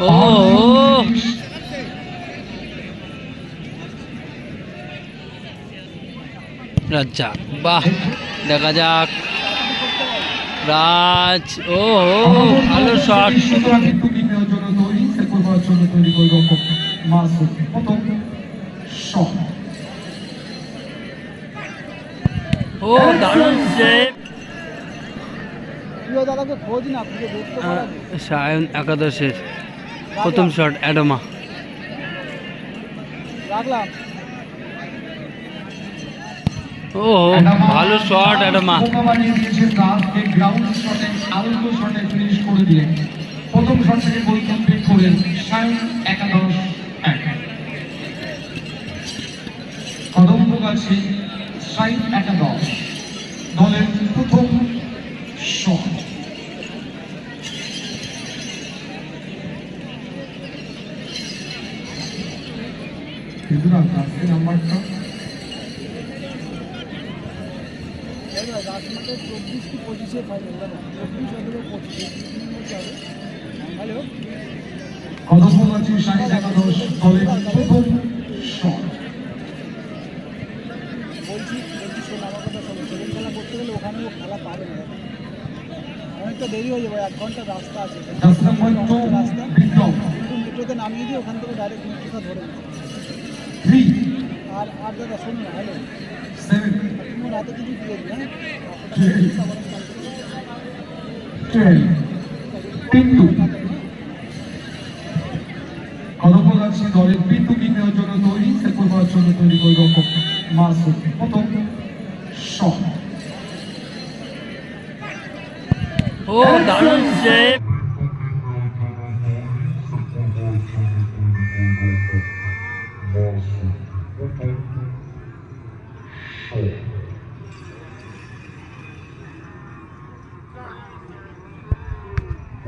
ও ও। রাজ্জাক বাহ দেখা যাক। রাজ ও ও, ভালো শট সুতরাং কিন্তু বিনিয়োগের সায়ন একাদশের প্রথম শট অ্যাডোমা। রাখলাম। ও ভালো শট অ্যাডোমা। প্রথম শট থেকে গোল কমপ্লিট করেন সায়ন একাদশ এক কদম্বগাছি সাইন একাদশ দলের প্রথম কিন্তু আজকে নাম্বারটা চব্বিশ কি পঁচিশে ফাইনাল চব্বিশ অথবা পঁচিশে হ্যালো কদম্বগাছি সাইন একাদশ দলের প্রথম শট। বলছি বলছি শোন আমার কথা শোনো সেকেন্ড খেলা করতে গেলে ওখানেও খেলা পাবে না। অনেকটা দেরি হয়ে যাবে এক ঘণ্টা রাস্তা আছে। রাস্তা। কিন্তু মেট্রোতে নামিয়ে দিয়ে ওখান থেকে ডাইরেক্ট মেট্রোটা ধরে থ্রি সেভেন টুয়েলভ পিন্টু দলের বিনিয়োগের জন্য তৈরি সে করবার জন্য তৈরি গোলরক্ষক মাসুদ প্রথম শট ও দারুণ সেভ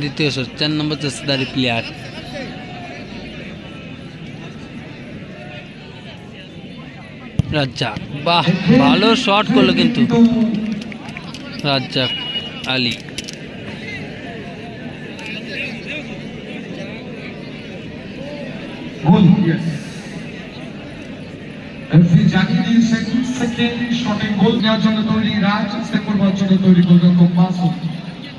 দ্বিতীয় শট চার নম্বর চেষ্টাদারি প্লেয়ার। রাজ্জাক বাহ, ভালো শট করল কিন্তু। রাজ্জাক আলী। সেকেন্ড শটে তৈরি, রাজ সে করবার জন্য তৈরি গোলরক্ষক মাসুদ।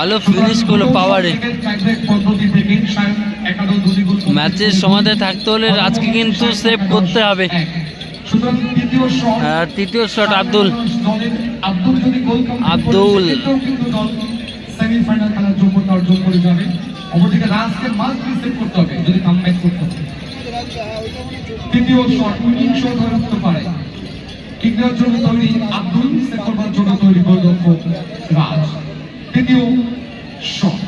ভালো ফিনিশ করল পাওয়ারে ম্যাচের সমাধানে থাকতে হলে আজকে কিন্তু সেভ করতে হবে। তৃতীয় শট আব্দুল। আব্দুল। তৃতীয় শট উইনিং শট হয়ে উঠতে পারে জন্য তৈরি আব্দুল জন্য তৈরি রাজ। তৃতীয় শট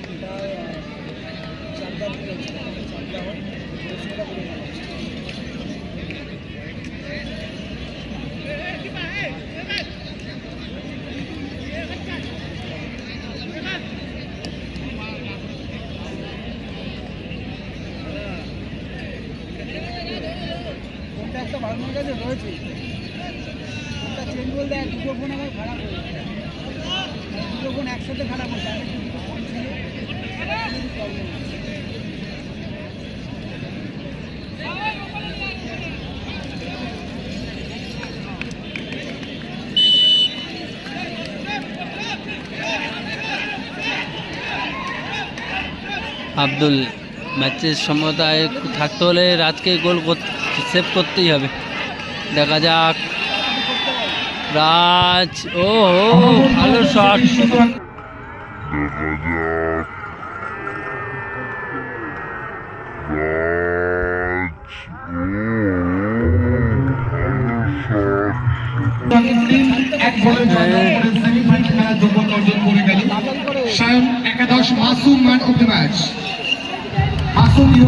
ফোনটা একটা রয়েছে। বলতে দুটো ফোন খারাপ হয়েছে দুটো ফোন একসাথে খারাপ হয়েছে আব্দুল, ম্যাচের সমতায় থাকতে হলে রাতকে গোল করতে সেভ করতেই হবে। দেখা যাক। রাজ, ও ভালো শট সায়ন একাদশ Masum man of Masum you